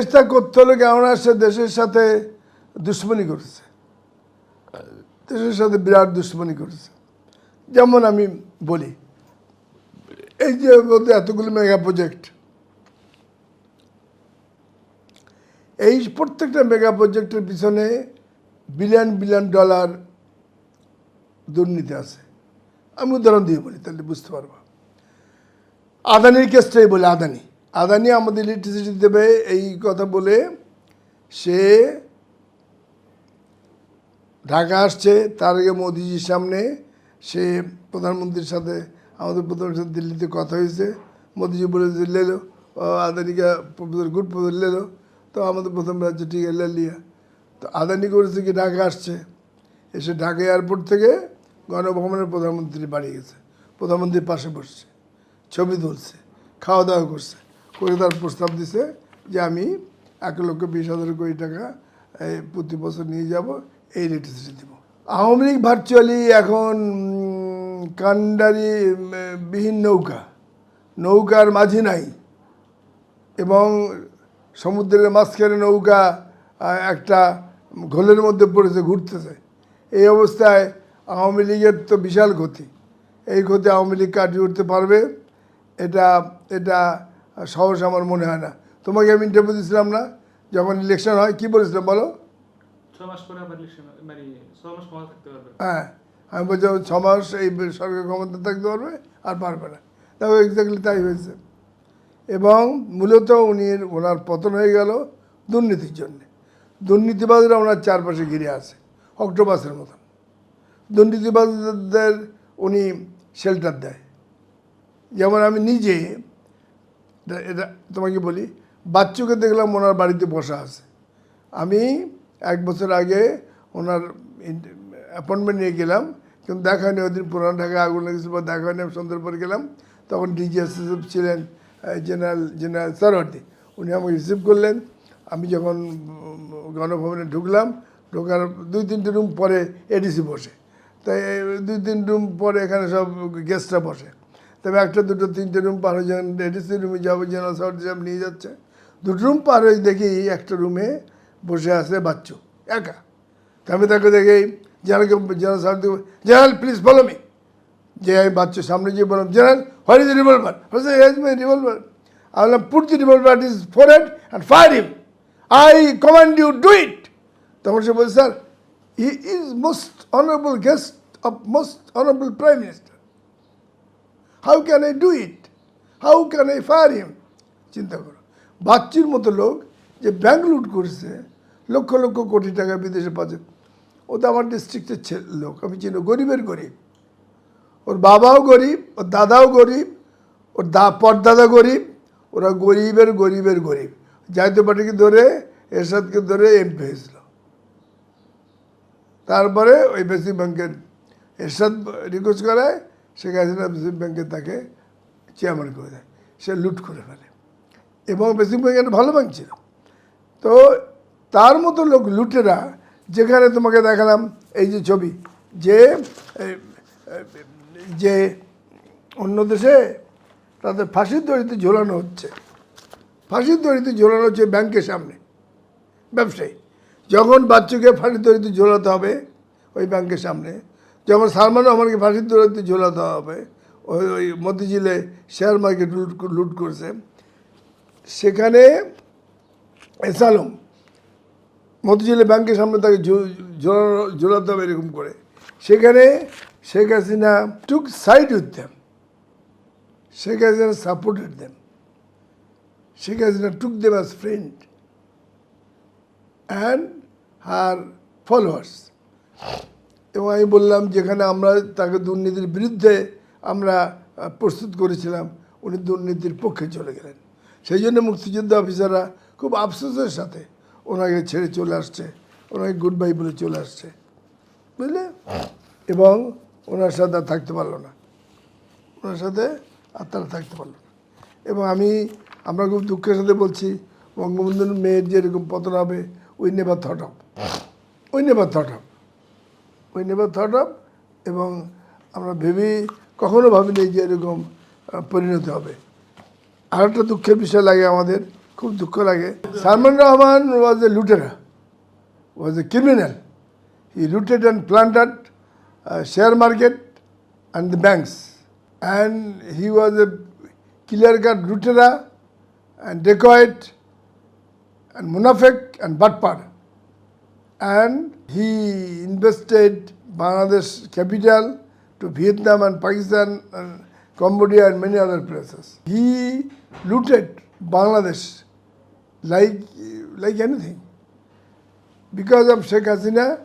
চেষ্টা করতে হলে কেননা সে দেশের সাথে দুশ্মনী করেছে। দেশের সাথে বিরাট দুশ্মনী করেছে। যেমন আমি বলি, এই যে এতগুলো মেগা প্রজেক্ট এই প্রত্যেকটা মেগা প্রজেক্টের পিছনে বিলিয়ন বিলিয়ন ডলার দুর্নীতি আছে। আমি উদাহরণ দিয়ে বলি, তাহলে বুঝতে পারব। আদানির কেসটাই বলে, আদানি। আদানি আমাদের ইলেকট্রিসিটি দেবে এই কথা বলে সে ঢাকা আসছে, তার আগে মোদিজির সামনে সে প্রধানমন্ত্রীর সাথে, আমাদের প্রধানমন্ত্রীর সাথে দিল্লিতে কথা হয়েছে। মোদিজি বলে লেলো আদানিকে প্রফেসর গুড প্রফেসর লেলো তো আমাদের প্রথম রাজ্য ঠিক লিয়া। তো আদানি করেছে কি, ঢাকা আসছে। এসে ঢাকা এয়ারপোর্ট থেকে গণভবনের প্রধানমন্ত্রী বাড়ি গেছে। প্রধানমন্ত্রীর পাশে বসছে, ছবি তুলছে, খাওয়া দাওয়া করছে। করে তার প্রস্তাব দিছে যে আমি এক লক্ষ বিশ হাজার কোটি টাকা প্রতি বছর নিয়ে যাব, এই ইলেকট্রিসিটি দেবো। আওয়ামী লীগ ভার্চুয়ালি এখন কান্ডারি বিহীন নৌকা, নৌকার মাঝি নাই এবং সমুদ্রের মাঝখানে নৌকা একটা ঘোলের মধ্যে পড়েছে, ঘুরতেছে। এই অবস্থায় আওয়ামী লীগের তো বিশাল ক্ষতি। এই ক্ষতি আওয়ামী লীগ কাটিয়ে উঠতে পারবে। এটা এটা সহজ আমার মনে হয় না। তোমাকে আমি ইন্টারভিউ দিয়েছিলাম না যখন ইলেকশন হয় কি বলেছিলাম বলো? মানে হ্যাঁ আমি বলছি ছ মাস এই সরকার ক্ষমতা থাকতে পারবে আর পারবে না। দেখো এক্স্যাক্টলি তাই হয়েছে। এবং মূলত উনি ওনার পতন হয়ে গেল দুর্নীতির জন্যে। দুর্নীতিবাজরা ওনার চারপাশে ঘিরে আছে অক্টোপাসের মতন। দুর্নীতিবাজদের উনি শেল্টার দেয়। যেমন আমি নিজে এটা- তোমাকে বলি, বাচ্চুকে দেখলাম ওনার বাড়িতে বসা আছে। আমি এক বছর আগে ওনার অ্যাপয়েন্টমেন্ট নিয়ে গেলাম, কিন্তু দেখা হয়নি, ওই দিন পুরান ঢাকায় আগুন লেগেছিল, বা দেখা হয়নি, আমি সন্ধ্যার পর গেলাম। তখন ডিজিএসএসএফ ছিলেন জেনারেল জেনারেল সরওয়ার্দি উনি আমাকে রিসিভ করলেন। আমি যখন গণভবনে ঢুকলাম, ঢোকার দুই তিনটে রুম পরে এডিসি বসে। তাই, দুই তিন রুম পরে এখানে সব গেস্টরা বসে। তবে একটা দুটো তিনটে রুম পার হয়ে যখন এডিসি রুমে যাব জেনারেল সরওয়ার্দি সাহেব নিয়ে যাচ্ছে। দুটো রুম পার হয়ে দেখি একটা রুমে বসে আছে বাচ্চু একা। আমি তাকে দেখি জেনারেলকে জেনারেল সাহেব জেনারেল প্লিজ ফলো মি যে আমি বাচ্চার সামনে গিয়ে বললাম general what is revolver has my revolver I will put the revolver at his forehead and fire him. I command you, do it. তখন সে বলছে sir he is most honourable guest of most honourable prime minister how can I do it how can I fire him চিন্তা করো। বাচ্চির মতো লোক যে bank লুট করছে, লক্ষ লক্ষ কোটি টাকা বিদেশে পাচ্ছে ও তো আমার ডিস্ট্রিক্টের লোক, আমি চিনি গরিবের গরিব। ওর বাবাও গরিব, ওর দাদাও গরিব, ওর দা পরদাদা গরিব, ওরা গরিবের গরিবের গরিব। জাতীয় পার্টিকে ধরে, এরশাদকে ধরে এমপি হয়েছিল। তারপরে ওই বেসিক ব্যাংকের এরশাদ রিকোয়েস্ট করায় শেখ হাসিনা বেসিক ব্যাংকে তাকে চেয়ারম্যান করে দেয়। সে লুট করে ফেলে। এবং বেসিক ব্যাংক একটা ভালো ব্যাংক ছিল। তো তার মতো লোক লুটেরা যেখানে তোমাকে দেখালাম এই যে ছবি, যে যে অন্য দেশে তাদের ফাঁসির দড়িতে ঝোলানো হচ্ছে। ফাঁসির দড়িতে ঝোলানো হচ্ছে ব্যাংকের সামনে, ব্যবসায়ী। যখন বাচ্চাকে ফাঁসির দড়িতে ঝোলাতে হবে, ওই ব্যাংকের সামনে যখন সালমান রহমানকে ফাঁসির দড়িতে ঝোলাতে হবে। ওই ওই মতিঝিলে শেয়ার মার্কেট লুট লুট করছে। সেখানে এসালম মতিঝিলে ব্যাংকের সামনে তাকে ঝোলাতে হবে এরকম করে। সেখানে Sheikh Hasina took side with them Sheikh Hasina supported them Sheikh Hasina took them as friend and her followers এবং আমি বললাম যেখানে আমরা তাকে দুর্নীতির বিরুদ্ধে আমরা প্রস্তুত করেছিলাম, উনি দুর্নীতির পক্ষে চলে গেলেন। সেই জন্য মুক্তিযুদ্ধ অফিসাররা খুব আফসোসের সাথে ওনাকে ছেড়ে চলে আসছে, ওনাকে গুড বাই বলে চলে আসছে, বুঝলে? এবং ওনার সাথে থাকতে পারল না। ওনার সাথে আর তারা থাকতে পারল না। এবং আমি, আমরা খুব দুঃখের সাথে বলছি, বঙ্গবন্ধুর মেয়ের যেরকম পতন হবে we never thought of we never thought of we never thought of এবং আমরা ভেবেই কখনো ভাবিনি যে এরকম পরিণতি হবে। আর একটা দুঃখের বিষয় লাগে আমাদের, খুব দুঃখ লাগে। সালমান রহমান ওয়াজ এ লুটেরা was a criminal he looted and planted share market and the banks and he was a clear cut লুটেরা and dacoit and Munafik and Batpar. And he invested Bangladesh capital to Vietnam and Pakistan and Cambodia and many other places. He looted Bangladesh like, like anything. Because of Sheikh Hasina,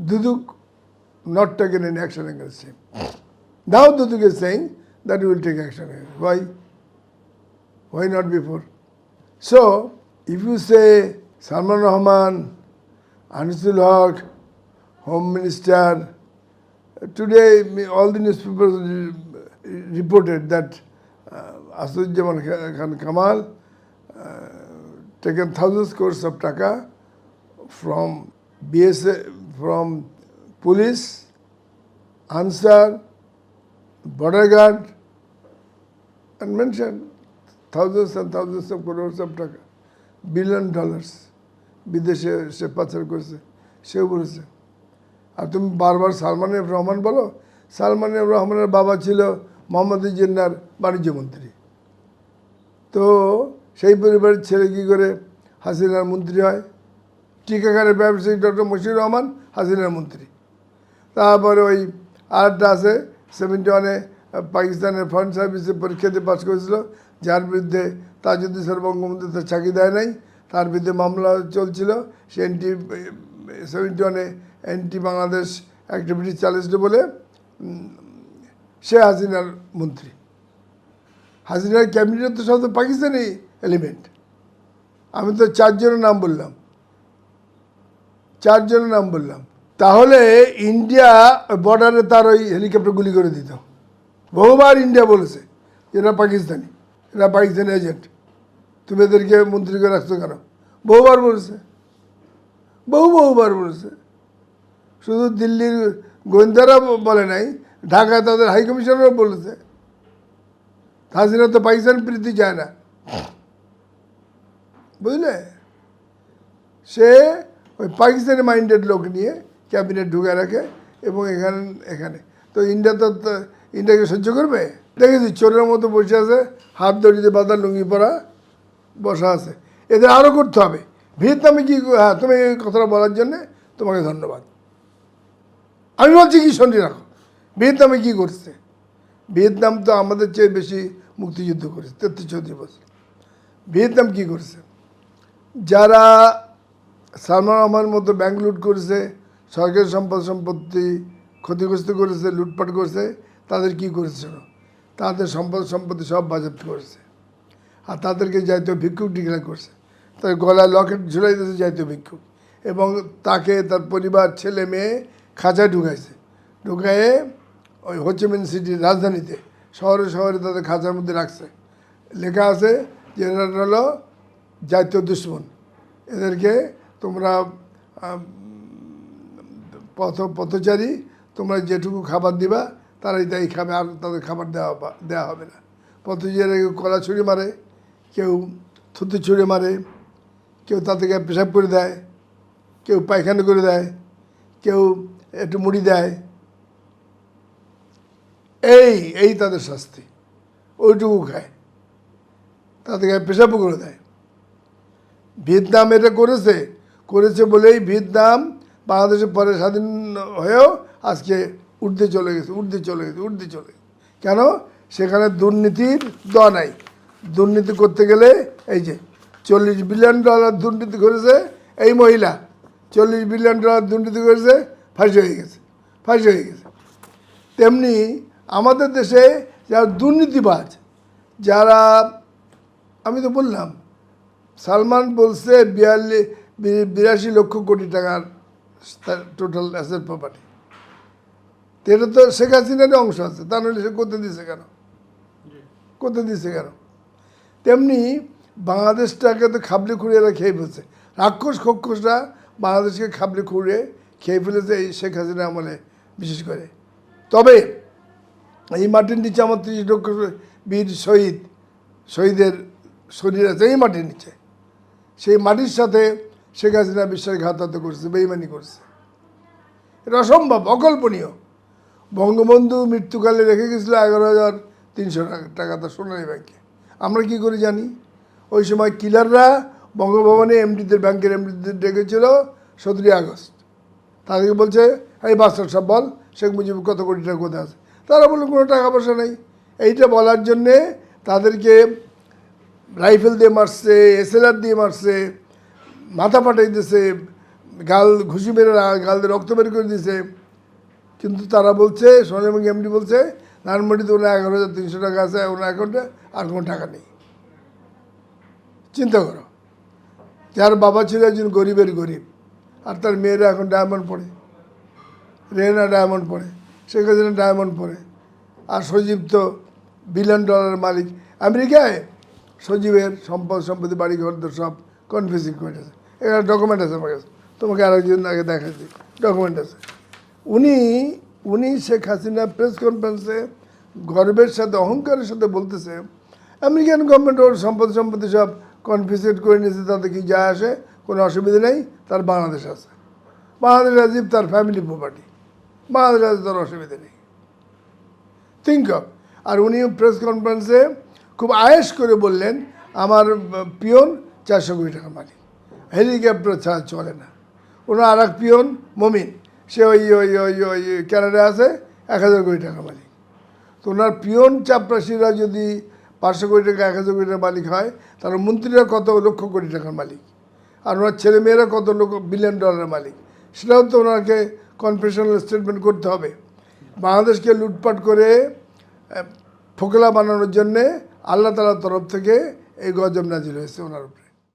Duduk not taken any action against him. Now Duduk is saying that we will take action against. Why? Why not before? So, if you say Salman Rahman, Anisul Haq, Home Minister. Today, all the newspapers reported that uh, Asadjaman Khan Kamal uh, taken thousands crores of taka from BSA, from police, Ansar, border guard, and mentioned thousands and thousands of crores of taka, billion dollars. বিদেশে সে পাচার করেছে, সেও বলেছে। আর তুমি বারবার সালমান রহমান বলো, সালমান রহমানের বাবা ছিল মোহাম্মদ জিন্নার বাণিজ্য মন্ত্রী। তো সেই পরিবারের ছেলে কী করে? হাসিনার মন্ত্রী হয়। টিকাকারের ব্যবসায়ী ডক্টর মশিউর রহমান হাসিনার মন্ত্রী। তারপরে ওই আরেকটা আছে, সেভেন্টি ওয়ানে পাকিস্তানের ফরেন সার্ভিসে পরীক্ষাতে পাস করেছিল, যার বিরুদ্ধে তাজুদ্দিন বঙ্গবন্ধু তার চাকরি দেয় নাই তার বিরুদ্ধে মামলা চলছিল। সে এনটি সেভেন্টি ওয়ানে এনটি বাংলাদেশ অ্যাক্টিভিটি চালিয়েছিল বলে সে হাসিনার মন্ত্রী। হাসিনার ক্যাবিনেট তো সব পাকিস্তানি এলিমেন্ট আমি তো চারজনের নাম বললাম। চারজনের নাম বললাম। তাহলে ইন্ডিয়া বর্ডারে তার ওই হেলিকপ্টার গুলি করে দিত। বহুবার ইন্ডিয়া বলেছে, এরা পাকিস্তানি এরা পাকিস্তানি এজেন্ট তুমি এদেরকে মন্ত্রী করে রাখছো কেন? বহুবার বলেছে। বহু বহুবার বলেছে। শুধু দিল্লির গোয়েন্দারা বলে নাই, ঢাকায় তাদের হাই কমিশনারও বলেছে। হাসিনা তো পাকিস্তান প্রীতি চায় না। বুঝলে? সে ওই পাকিস্তানি মাইন্ডেড লোক নিয়ে ক্যাবিনেট ঢুকে রাখে এবং এখানে এখানে। তো ইন্ডিয়া তো, ইন্ডিয়াকে সহ্য করবে? দেখেছি চোরের মতো বসে আছে, হাত দড়িতে বাঁধা লুঙ্গি পরা বসা আছে। এদের আরও করতে হবে। ভিয়েতনামে কি হ্যাঁ তুমি এই কথাটা বলার জন্যে তোমাকে ধন্যবাদ। আমি বলছি কি, শুনি রাখো। ভিয়েতনামে কি করছে ভিয়েতনাম তো আমাদের চেয়ে বেশি মুক্তিযুদ্ধ করেছে, তেত্রিশ চৌত্রিশ বছর। ভিয়েতনাম কি করছে? যারা সালমান রহমান মতো ব্যাংক লুট করেছে, সরকারি সম্পদ সম্পত্তি ক্ষতিগ্রস্ত করেছে, লুটপাট করেছে, তাদের কি করেছিল তাদের সম্পদ সম্পত্তি সব বাজেপ্ত করেছে। আর তাদেরকে যাইতো ভিক্ষুক ডিক্লেয়ার করছে। তার গলায় লকেট ঝুলাই দিয়েছে যাইতো ভিক্ষুক। এবং তাকে তার পরিবার, ছেলে, মেয়ে খাঁচায় ঢুকাইছে। ঢুকায়ে ওই হোচিমিন সিটির রাজধানীতে, শহরে শহরে তাদের খাঁচার মধ্যে রাখছে। লেখা আছে যে এরা হলো জাতীয় দুশ্মন। এদেরকে তোমরা পথ, পথচারী, তোমরা যেটুকু খাবার দিবা, তারাই তাই খাবে। আর তাদের খাবার দেওয়া দেওয়া হবে না। পথচারী কেউ কলা ছুঁড়ে মারে। কেউ থুতু ছুঁড়ে মারে, কেউ তাদেরকে পেশাব করে দেয়, কেউ পায়খানা করে দেয়, কেউ একটু মুড়ি দেয়। এই এই তাদের শাস্তি। ওইটুকু খায়। তাদেরকে পেশাবও করে দেয়। ভিয়েতনাম এটা করেছে। করেছে বলেই ভিয়েতনাম বাংলাদেশের পরে স্বাধীন হয়েও আজকে উর্ধে চলে গেছে উর্ধে চলে গেছে উর্ধে চলে গেছে। কেন? সেখানে দুর্নীতির দ নাই। দুর্নীতি করতে গেলে এই যে চল্লিশ বিলিয়ন ডলার দুর্নীতি করেছে এই মহিলা চল্লিশ বিলিয়ন ডলার দুর্নীতি করেছে ফাঁসি হয়ে গেছে ফাঁসি হয়ে গেছে। তেমনি আমাদের দেশে যারা দুর্নীতিবাজ যারা আমি তো বললাম সালমান বলছে বিয়াল্লিশ বিরাশি লক্ষ কোটি টাকার টোটাল অ্যাসেট প্রপার্টি এটা তো শেখ হাসিনারই অংশ আছে তা নাহলে সে করতে দিছে কেন? করতে দিছে কেন? তেমনি বাংলাদেশটাকে তো খাবলে খুঁড়ে এরা খেয়ে ফেলছে। রাক্ষস খক্ষসরা বাংলাদেশকে খাবলে খুঁড়ে খেয়ে ফেলেছে এই শেখ হাসিনা আমলে, বিশেষ করে। তবে এই মাটির নিচে আমার তিরিশ লক্ষ বীর শহীদ, শহীদের শরীর আছে এই মাটির নিচে। সেই মাটির সাথে শেখ হাসিনা বিশ্বাসঘাতকতা করছে, বেইমানি করছে। এটা অসম্ভব, অকল্পনীয়। বঙ্গবন্ধু মৃত্যুকালে রেখে গেছিল এগারো হাজার তিনশো টাকা তার সোনালী ব্যাংকে। আমরা কি করে জানি? ওই সময় কিলাররা বঙ্গভবনে এমডিদের, ব্যাংকের এমডিদের ডেকেছিল সতেরোই আগস্ট। তাদেরকে বলছে, এই বাস্টার সব বল, শেখ মুজিব কত কোটি টাকা কোথায় আছে? তারা বলল, কোনো টাকা পয়সা নেই। এইটা বলার জন্যে তাদেরকে রাইফেল দিয়ে মারছে, এসএলআর দিয়ে মারছে, মাথা ফাটাই দিছে, গাল, ঘুষি মেরে গাল দিয়ে রক্ত বের করে দিছে। কিন্তু তারা বলছে, সোনালী এমডি বলছে, ধানমন্ডিতে ওনার এগারো হাজার তিনশো টাকা আছে, ওনার অ্যাকাউন্টে আর কোনো টাকা নেই। চিন্তা করো। যার বাবা ছিল একজন গরিবের গরিব, আর তার মেয়েরা এখন ডায়মন্ড পড়ে। রেনা ডায়মন্ড পড়ে, শেখ হাসিনা ডায়মন্ড পড়ে। আর সজীব তো বিলিয়ন ডলারের মালিক। আমেরিকায় সজীবের সম্পদ, সম্পত্তি বাড়ি ঘর সব কনফিউজিং করে আছে এখানে ডকুমেন্ট আছে আমার কাছে। তোমাকে আরেকজন আগে দেখাচ্ছি ডকুমেন্ট আছে। উনি উনি শেখ হাসিনা প্রেস কনফারেন্সে গর্বের সাথে, অহংকারের সাথে বলতেছে আমেরিকান গভর্নমেন্ট ওর সম্পদ সম্পত্তি সব কনফিসেট করে নিয়েছে, তাতে কি যায় আসে? কোনো অসুবিধা নেই, তার বাংলাদেশ আছে। বাংলাদেশ রাজীব তার ফ্যামিলি প্রপার্টি বাংলাদেশ রাজীব তার অসুবিধা নেই। থিঙ্ক অফ আর উনি প্রেস কনফারেন্সে খুব আয়েস করে বললেন, আমার পিয়ন চারশো কোটি টাকা মালিক। হেলিকপ্টার ছাড়া চলে না। ওনার আর এক পিয়ন মমিন। সে ওই ওই ওই ওই ক্যানাডায় আছে, এক হাজার কোটি টাকা মালিক। তো ওনার পিয়ন চাপরাশিরা যদি পাঁচশো কোটি টাকা, এক হাজার কোটি টাকার মালিক হয়, তাহলে মন্ত্রীরা কত লক্ষ কোটি টাকার মালিক? আর ওনার ছেলেমেয়েরা কত লক্ষ বিলিয়ন ডলারের মালিক? সেটাও তো ওনাকে কনফেশনাল স্টেটমেন্ট করতে হবে। বাংলাদেশকে লুটপাট করে ফোকলা বানানোর জন্যে আল্লাহ তালার তরফ থেকে এই গজব নাজিল হয়েছে ওনার উপরে।